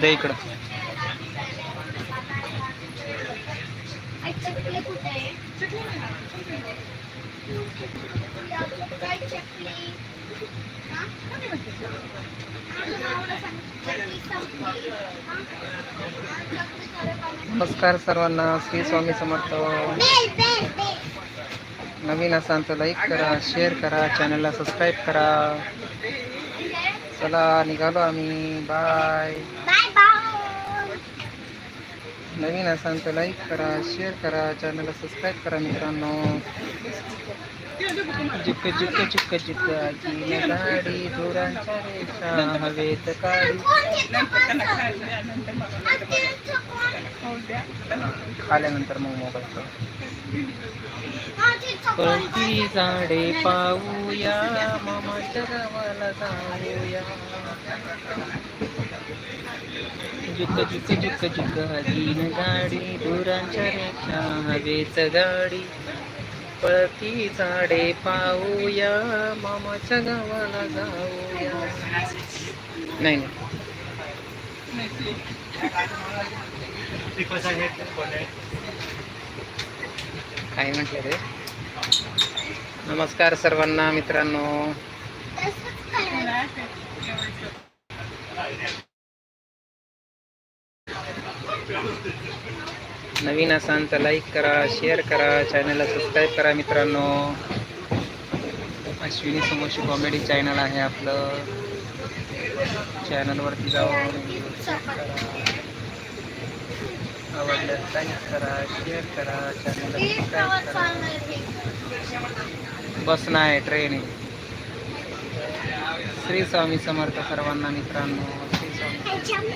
दे इकडं नमस्कार सर्वांना Shri Swami Samarth bell, bell, bell. नवीन असाल तर लाईक करा शेअर करा चॅनलला सबस्क्राईब करा. चला निघालो आम्ही. बाय नवीन असाल तर लाईक करा शेअर करा चॅनलला सबस्क्राईब करा मित्रांनो. जिक्क जिक्क चिक्क चिक्क की गाडी धुरांच्या रेषा हवेत काढी आल्यानंतर मग मोबाईल कोणती झाडे पाहूया? मामाच्या गावाला जाऊया. जुक जुक जुक जुक हजीन गाडी धुरांच्या रेषा हवेत गाडी. पळती झाडे पाहूया. मामाच्या गावाला जाऊया. नाही नाही. काय म्हटलं रे? नमस्कार सर्वांना मित्रांनो. नवीन असाल तर लाईक करा शेअर करा चॅनलला सबस्क्राईब करा मित्रांनो. अश्विनी समोशी कॉमेडी चॅनल आहे आपलं. चॅनलवरती जाऊन आवडल्यास लाईक करा शेअर करा चॅनलला सबस्क्राईब करा. बस नाही ट्रेन आहे. श्री स्वामी समर्थ सर्वांना मित्रांनो श्री स्वामी.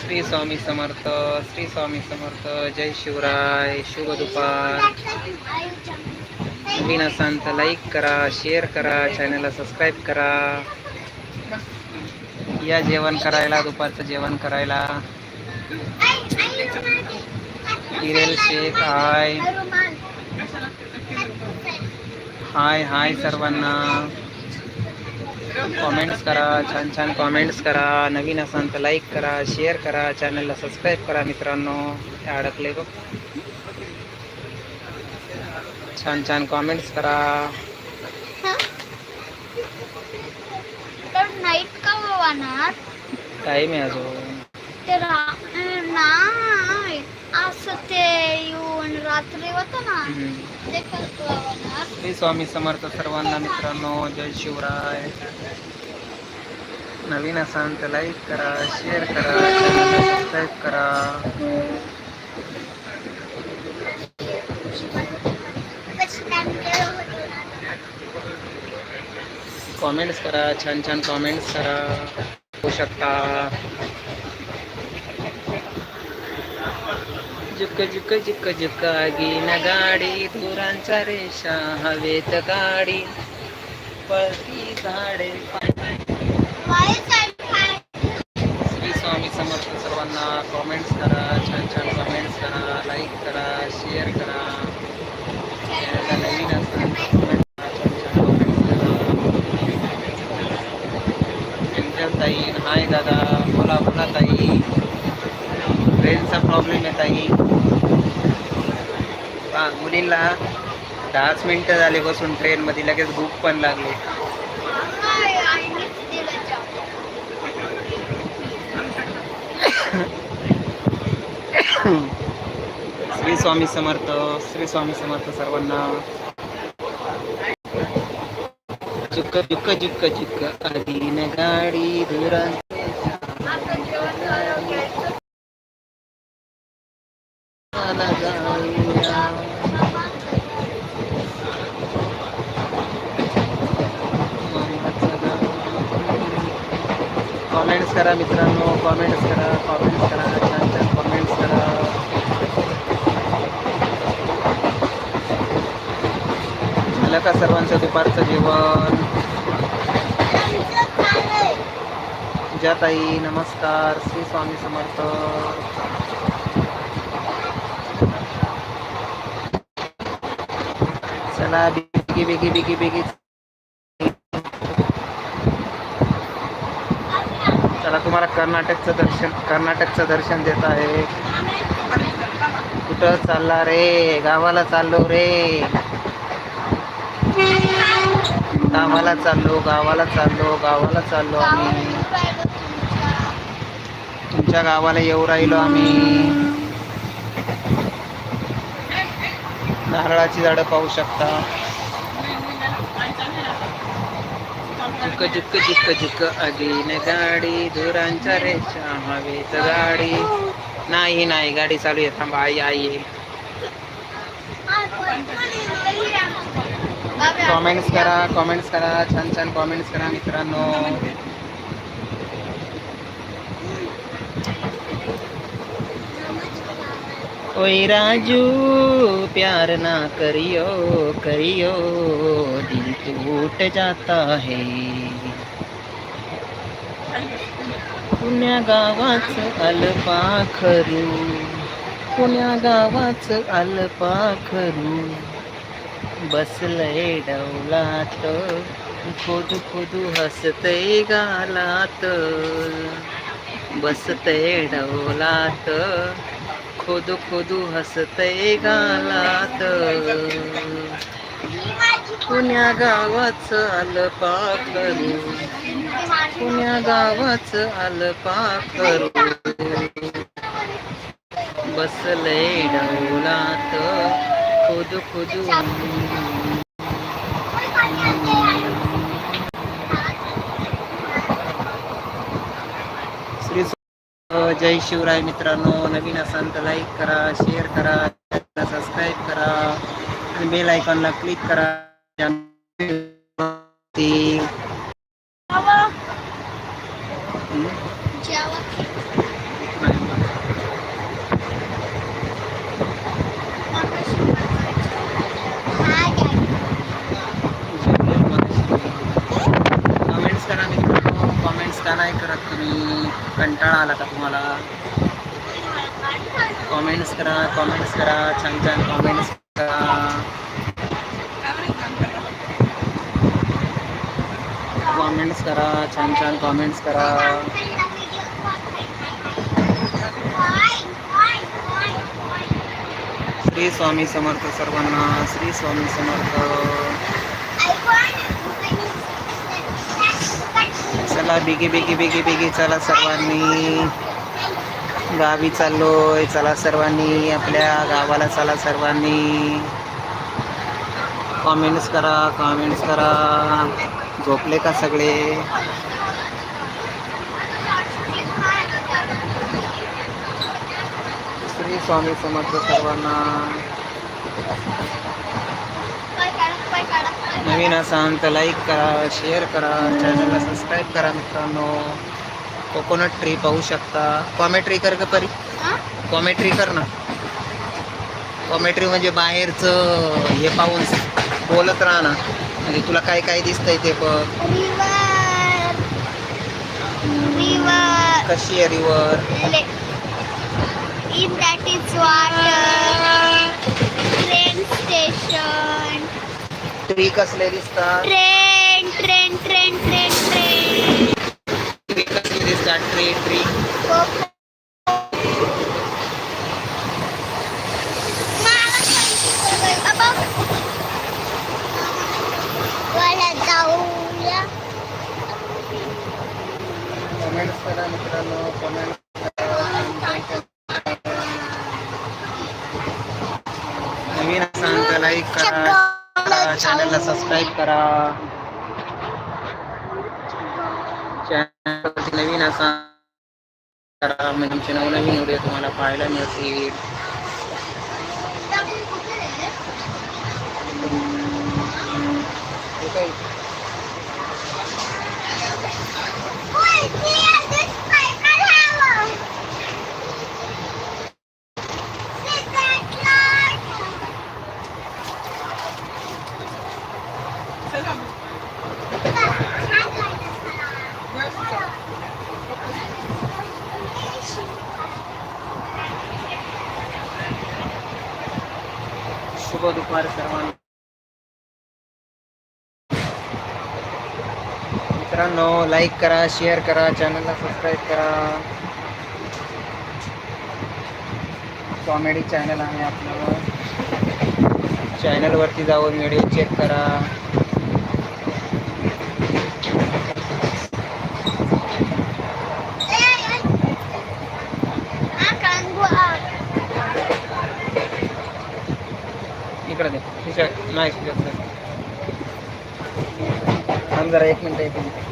श्री स्वामी समर्थ श्री स्वामी समर्थ जय शिवराय शुभ दुपार. नवीन असाल तर लाईक करा शेअर करा चॅनलला सबस्क्राईब करा. या जेवण करायला दुपारचं जेवण करायला. किरेल शेख हाय. हाय हाय सर्वांना. कॉमेंट्स करा छान छान कॉमेंट्स करा. नवीन असाल तर लाईक करा शेअर करा. चॅनलला सबस्क्राईब करा मित्रांनो. हे अडकले बघ. छान छान कॉमेंट्स करा तर नाईट का वाहणार? टाईम आहे अजून. ते रा- नाही असं ते येऊन रात्री होतं ना हम्म. ते करतो वाहणार श्री स्वामी समर्थ सर्वांना मित्रांनो जय शिवराय. नवीन असाल तर लाईक करा शेअर करा सबस्क्राईब करा. कॉमेंट्स करा छान छान कॉमेंट्स करा. होऊ शकता. जुक जुक जुक जुक आगीन गाडी दुरांचा रेषा हवेत गाडी. पळती झाडे श्री स्वामी समर्थ सर्वांना कॉमेंट्स करा छान छान कॉमेंट्स करा लाईक करा शेअर करा चॅनलला नवीन असाल तर comment करा, छान छान comment करा. अंजल ताई हाय दादा बोला ताई. ट्रेनचा प्रॉब्लेम आहे ताई. हा मुलींना दहाच मिनिटं झाले बसून ट्रेनमध्ये लगेच भूक पण लागली. श्री स्वामी समर्थ श्री स्वामी समर्थ सर्वांना. चुक्क चुक्क चुक्क चुक्क. आधीन गाडी धुरा कॉमेंट्स करा मित्रांनो कॉमेंट्स करा कॉमेंट्स करा छान छान कॉमेंट्स करा. झालं का सर्वांचं दुपारचं जेवण? ज्या ताई नमस्कार श्री स्वामी समर्थ. चला बिगी बिगी बिगी बिगी. चला तुम्हाला कर्नाटकचं दर्शन कर्नाटकचं दर्शन देत आहे. कुठं चालला रे? गावाला चाललो रे. गावाला चाललो गावाला चाललो गावाला चाललो आम्ही. तुमच्या गावाला येऊ राहिलो आम्ही. नारळाची झाडं पाहू शकता. जुक जुक जुक जुक अगीन गाडी धुरांच्या रेषा हवेत गाडी. नाही नाही गाडी चालू आहे. थांबा आई आई. कॉमेंट्स करा कॉमेंट्स करा छान छान कॉमेंट्स करा मित्रांनो. ओए राजू प्यार ना करियो करियो दिल टूट जाता है। पुण्या गावाच अलपाखरू पुण्या गावाच अलपाखरू बसलय डौलात खुद खुद हसतय गालात बसतय डौलात खुद खोदू हसतय गालात. पुण्या गावाच आलं पाखरू. पुण्या गावाच आलं पाखरू. बसलय डौलात. खोदू खोदू श्री स्व- जय शिवराय मित्रांनो नवीन असाल तर लाईक करा शेअर करा सबस्क्राईब करा आणि बेल आयकॉनला क्लिक करा ती- हम्म. कमेंट्स करा मित्रांनो कमेंट्स का नाही करत तुम्ही कंटाळा आला का तुम्हाला? कॉमेंट्स करा कॉमेंट्स करा छान छान कॉमेंट्स करा. कॉमेंट्स करा छान छान कॉमेंट्स करा. श्री स्वामी समर्थ सर्वांना श्री स्वामी समर्थ. चला बेगी बेगी बेगी बेगी चला सर्वांनी. गावी चाललोय चला सर्वांनी. आपल्या गावाला चला सर्वांनी. कॉमेंट्स करा कॉमेंट्स करा. झोपले का सगळे? श्री स्वामी समर्थ सर्वांना. नवीन असाल तर लाईक करा शेअर करा चॅनलला सबस्क्राईब करा मित्रांनो. कोकोनट ट्री पाहू शकता. कॉमेट्री कर का परी. कॉमेट्री कर ना. कॉमेट्री म्हणजे बाहेरचं हे पाहून बोलत राहा ना. म्हणजे तुला काय काय दिसतंय ते बघ. कशी आहे river water. Train station. Tree कसले दिसतात train train train train train tree कसले दिसतात ट्री ट्री मला जाऊया कमेंट्स करा मित्रांनो कमेंट नवीन असाल तर लाईक करा चॅनलला सबस्क्राईब करा. चॅनलवरती नवीन असाल करा म्हणजे नवनवीन व्हिडिओ तुम्हाला पाहायला मिळतील. ठीक आहे? मित्रांनो लाईक करा शेअर करा चॅनलला सबस्क्राईब करा कॉमेडी चॅनल आहे आपलं चॅनलवरती जाऊन व्हिडिओ चेक करा इकडे नाही. थांब जरा एक मिनिट एक मिनिट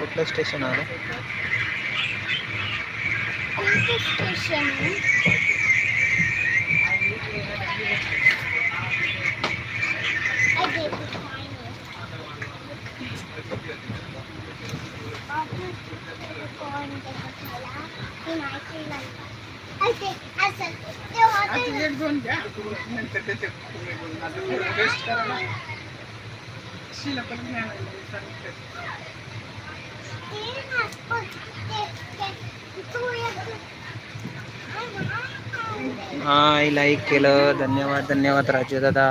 कुठलं स्टेशन आलं? एक दोन द्या नंतर त्याचे रेस्ट करा ना शिला पण नाही सांगितलं. हाय लाईक केलं. धन्यवाद धन्यवाद राजू दादा.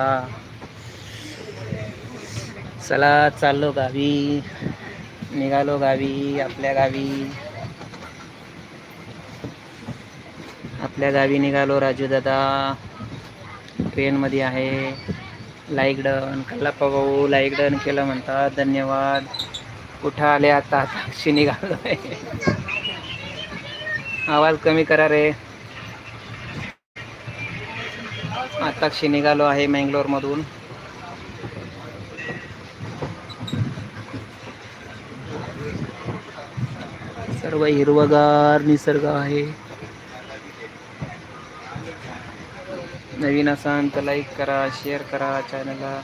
चला चाललो गावी. निघालो गावी आपल्या गावी. आपल्या गावी निघालो राजू दादा. ट्रेनमध्ये आहे. लाईक डन कल्लाप्पा भाऊ लाईक डन केलं म्हणतात. धन्यवाद. कुठं आले आता? आता निघालो आहे आवाज कमी करा रे. आताक्षी निघालो आहे मँगलोरमधून. सर्व हिरवगार निसर्ग आहे. नवीन असाल तर लाईक करा शेअर करा चॅनलला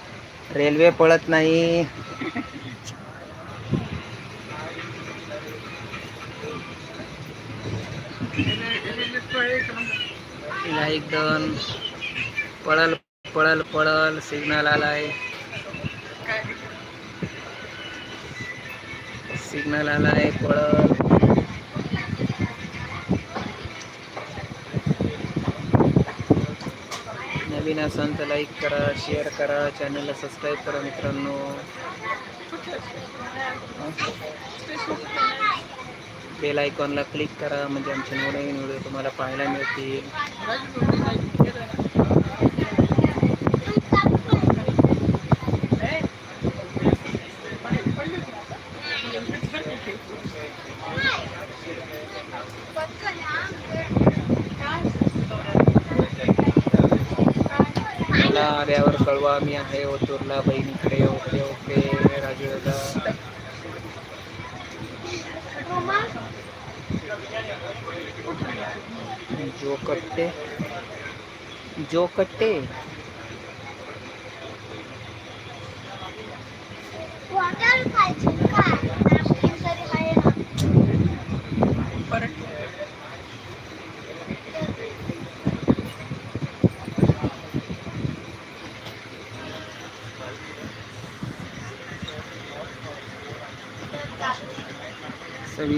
रेल्वे पळत नाही. लाईक दोन पळल पळल पळल. सिग्नल आलाय. सिग्नल आलाय पळल. नवीन असाल तर लाईक करा शेअर करा चॅनलला सबस्क्राईब करा मित्रांनो. बेल आयकॉनला क्लिक करा म्हणजे आमचे नवीन व्हिडिओ तुम्हाला पाहायला मिळतील. मला आल्यावर कळवा मी आहे ओतूरला बहिणीकडे ओके ओके राजू दादा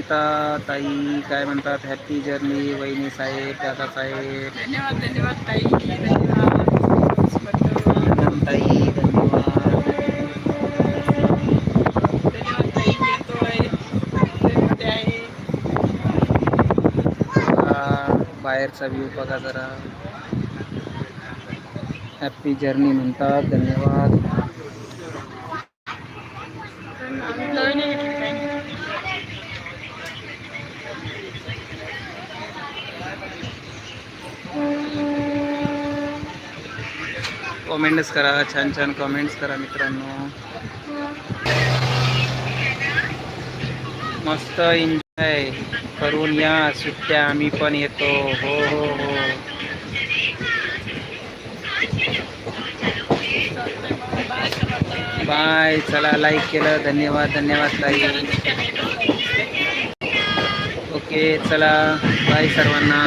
सविता ताई काय म्हणतात? हॅपी जर्नी वहिनी साहेब दादा साहेब. धन्यवाद धन्यवाद ताई. धन्यवाद. धन्यवाद हा, बाहेरचा व्ह्यू बघा जरा. हॅपी जर्नी म्हणतात धन्यवाद. कमेंट्स करा छान छान कमेंट्स करा मित्रांनो. मस्त एन्जॉय करून या सुट्ट्या आम्ही पण येतो. हो हो हो. बाय चला लाईक केलं. धन्यवाद धन्यवाद ताई. ओके चला. बाय सर्वांना.